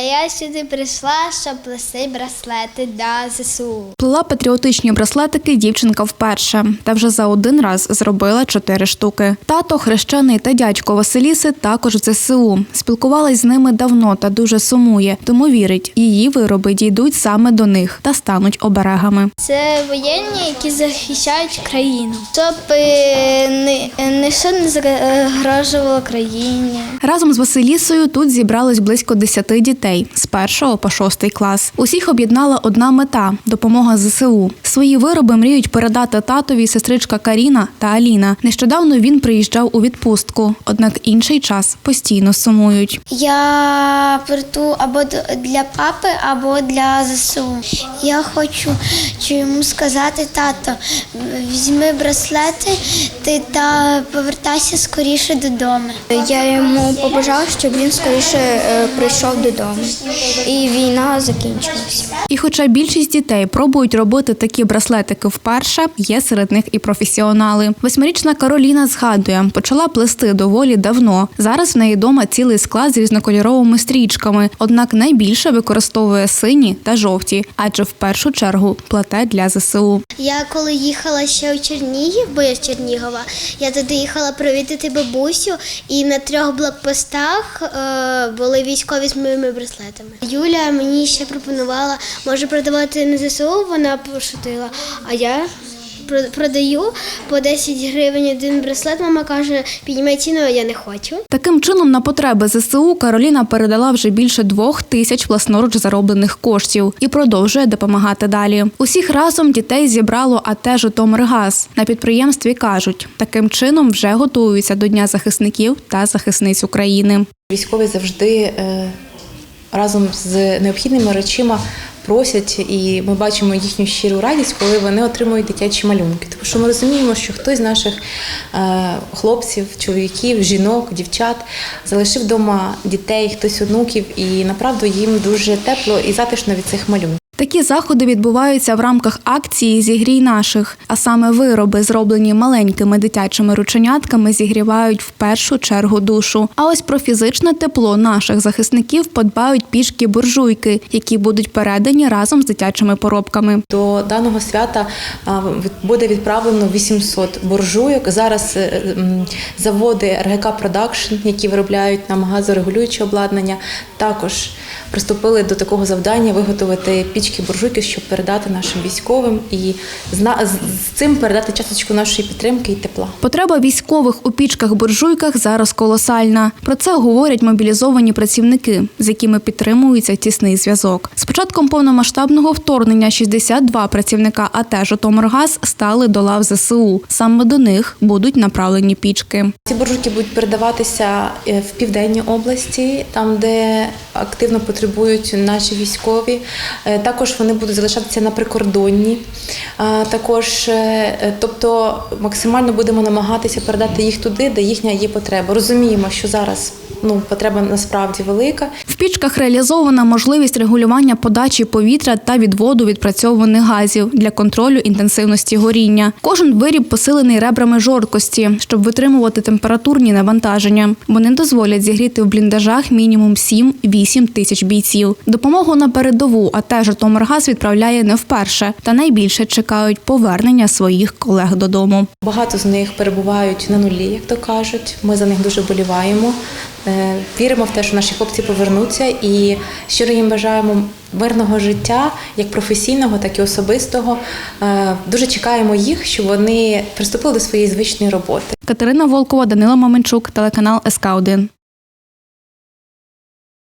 Я сюди прийшла, щоб плести браслети для ЗСУ. Плела патріотичні браслетики дівчинка вперше, та вже за один раз зробила чотири штуки. Тато, хрещений та дядько Василіси також в ЗСУ. Спілкувалась з ними давно та дуже сумує, тому вірить, її вироби дійдуть саме до них та стануть оберегами. Це воєнні, які захищають країну, щоб е, ни- ніщо не загрожувало країні. Разом з Василісою тут зібралось близько 10 дітей з першого по шостий клас. Усіх об'єднала одна мета допомога ЗСУ. Свої вироби мріють передати татові сестричка Каріна та Аліна. Нещодавно він приїжджав у відпустку, однак інший час постійно сумують. Я приту або для папи, або для ЗСУ. Я хочу чи йому сказати, тато, візьми браслети ти та повертайся скоріше додому. Я йому побажала, щоб він скоріше е, прийшов додому, і війна закінчилася. І хоча більшість дітей пробують робити такі браслетики вперше, є серед них і професіонали. Восьмирічна Кароліна згадує, почала плести доволі давно. Зараз в неї вдома цілий склад з різнокольоровими стрічками, однак найбільше використовує сині та жовті, адже в першу чергу плете для ЗСУ. Я коли їхала ще у Чернігів, бо я з Чернігова, я туди їхала провідати бабусю, і на трьох блокпостах е, були військові з моїми браслетами. Юля мені ще пропонувала, може продавати на ЗСУ, вона пошутила, а я. Про- Продаю по 10 гривень один браслет. Мама каже, піднімай ціну, а я не хочу. Таким чином, на потреби ЗСУ Кароліна передала вже більше двох тисяч власноруч зароблених коштів і продовжує допомагати далі. Усіх разом дітей зібрало АТ «Житомиргаз». На підприємстві кажуть, таким чином вже готуються до Дня захисників та захисниць України. Військові завжди е, разом з необхідними речима просять, і ми бачимо їхню щиру радість, коли вони отримують дитячі малюнки. Тому що ми розуміємо, що хтось з наших е, хлопців, чоловіків, жінок, дівчат залишив вдома дітей, хтось онуків, і направду їм дуже тепло і затишно від цих малюнків. Такі заходи відбуваються в рамках акції Зігрій наших, а саме вироби, зроблені маленькими дитячими рученятками, зігрівають в першу чергу душу. А ось про фізичне тепло наших захисників подбають пішки буржуйки, які будуть передані разом з дитячими поробками. До даного свята буде відправлено 800 буржуйок. Зараз е, заводи РГК Продакшн, які виробляють нам газорегулююче обладнання, також приступили до такого завдання виготовити пічки буржуйки, щоб передати нашим військовим і з цим передати часточку нашої підтримки і тепла. Потреба військових у пічках-буржуйках зараз колосальна. Про це говорять мобілізовані працівники, з якими підтримується тісний зв'язок. З початком повномасштабного вторгнення 62 працівника АТ «Житомиргаз» стали до лав ЗСУ. Саме до них будуть направлені пічки. Ці буржуйки будуть передаватися е, в південній області, там де активно потребують наші військові. Е, Також вони будуть залишатися на прикордонні. Також, е, тобто, максимально будемо намагатися передати їх туди, де їхня є потреба. Розуміємо, що зараз ну потреба насправді велика. В пічках реалізована можливість регулювання подачі повітря та відводу відпрацьованих газів для контролю інтенсивності горіння. Кожен виріб посилений ребрами жорсткості, щоб витримувати температурні навантаження. Вони дозволять зігріти в бліндажах мінімум 7-8 тисяч бійців. Допомогу на передову АТ «Житомиргаз» відправляє не вперше, та найбільше чекають повернення своїх колег додому. Багато з них перебувають на нулі, як то кажуть. Ми за них дуже боліваємо. Е, Віримо в те, що наші хлопці повернуться, і щиро їм бажаємо мирного життя, як професійного, так і особистого. Е, Дуже чекаємо їх, щоб вони приступили до своєї звичної роботи. Катерина Волкова, Данила Маменчук, телеканал СК 1